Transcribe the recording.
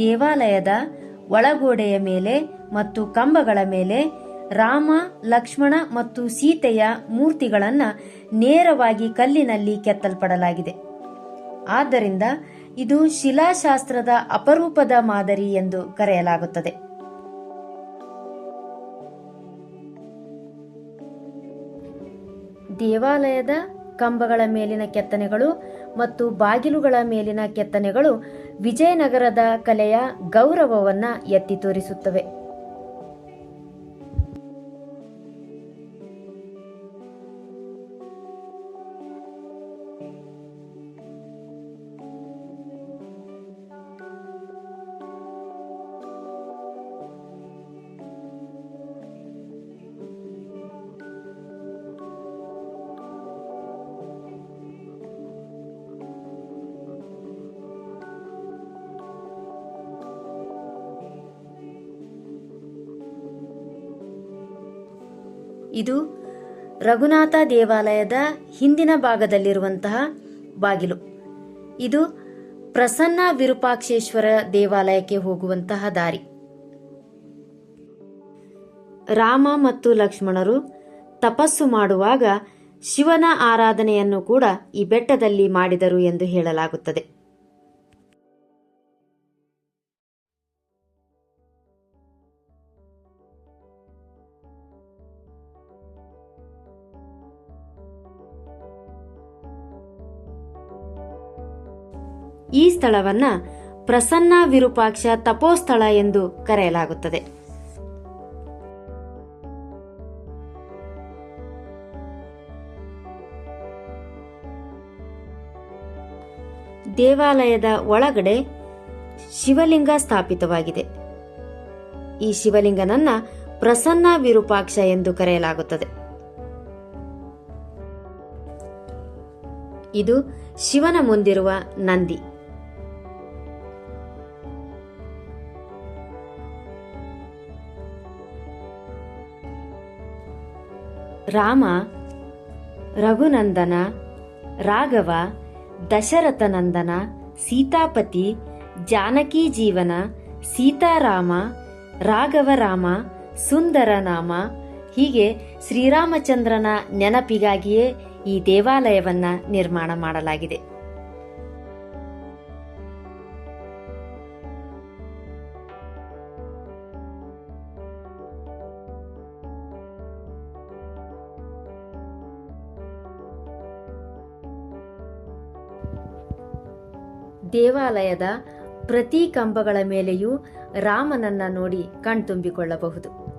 ದೇವಾಲಯದ ಒಳಗೋಡೆಯ ಮೇಲೆ ಮತ್ತು ಕಂಬಗಳ ಮೇಲೆ ರಾಮ, ಲಕ್ಷ್ಮಣ ಮತ್ತು ಸೀತೆಯ ಮೂರ್ತಿಗಳನ್ನು ನೇರವಾಗಿ ಕಲ್ಲಿನಲ್ಲಿ ಕೆತ್ತಲ್ಪಡಲಾಗಿದೆ. ಆದ್ದರಿಂದ ಇದು ಶಿಲಾಶಾಸ್ತ್ರದ ಅಪರೂಪದ ಮಾದರಿ ಎಂದು ಕರೆಯಲಾಗುತ್ತದೆ. ದೇವಾಲಯದ ಕಂಬಗಳ ಮೇಲಿನ ಕೆತ್ತನೆಗಳು ಮತ್ತು ಬಾಗಿಲುಗಳ ಮೇಲಿನ ಕೆತ್ತನೆಗಳು ವಿಜಯನಗರದ ಕಲೆಯ ಗೌರವವನ್ನು ಎತ್ತಿ ತೋರಿಸುತ್ತವೆ. ಇದು ರಘುನಾಥ ದೇವಾಲಯದ ಹಿಂದಿನ ಭಾಗದಲ್ಲಿರುವಂತಹ ಬಾಗಿಲು. ಇದು ಪ್ರಸನ್ನ ವಿರೂಪಾಕ್ಷೇಶ್ವರ ದೇವಾಲಯಕ್ಕೆ ಹೋಗುವಂತಹ ದಾರಿ. ರಾಮ ಮತ್ತು ಲಕ್ಷ್ಮಣರು ತಪಸ್ಸು ಮಾಡುವಾಗ ಶಿವನ ಆರಾಧನೆಯನ್ನು ಕೂಡ ಈ ಬೆಟ್ಟದಲ್ಲಿ ಮಾಡಿದರು ಎಂದು ಹೇಳಲಾಗುತ್ತದೆ. ಈ ಸ್ಥಳವನ್ನ ಪ್ರಸನ್ನ ವಿರೂಪಾಕ್ಷ ತಪೋಸ್ಥಳ ಎಂದು ಕರೆಯಲಾಗುತ್ತದೆ. ದೇವಾಲಯದ ಒಳಗಡೆ ಶಿವಲಿಂಗ ಸ್ಥಾಪಿತವಾಗಿದೆ. ಈ ಶಿವಲಿಂಗನನ್ನ ಪ್ರಸನ್ನ ವಿರೂಪಾಕ್ಷ ಎಂದು ಕರೆಯಲಾಗುತ್ತದೆ. ಇದು ಶಿವನ ಮುಂದಿರುವ ನಂದಿ. ರಾಮ, ರಘುನಂದನ, ರಾಘವ, ದಶರಥನಂದನ, ಸೀತಾಪತಿ, ಜಾನಕಿ ಜೀವನ, ಸೀತಾರಾಮ, ರಾಘವರಾಮ ಸುಂದರ ನಾಮ ಹೀಗೆ ಶ್ರೀರಾಮಚಂದ್ರನ ನೆನಪಿಗಾಗಿಯೇ ಈ ದೇವಾಲಯವನ್ನ ನಿರ್ಮಾಣ ಮಾಡಲಾಗಿದೆ. ದೇವಾಲಯದ ಪ್ರತಿ ಕಂಬಗಳ ಮೇಲೆಯೂ ರಾಮನನ್ನ ನೋಡಿ ಕಣ್ತುಂಬಿಕೊಳ್ಳಬಹುದು.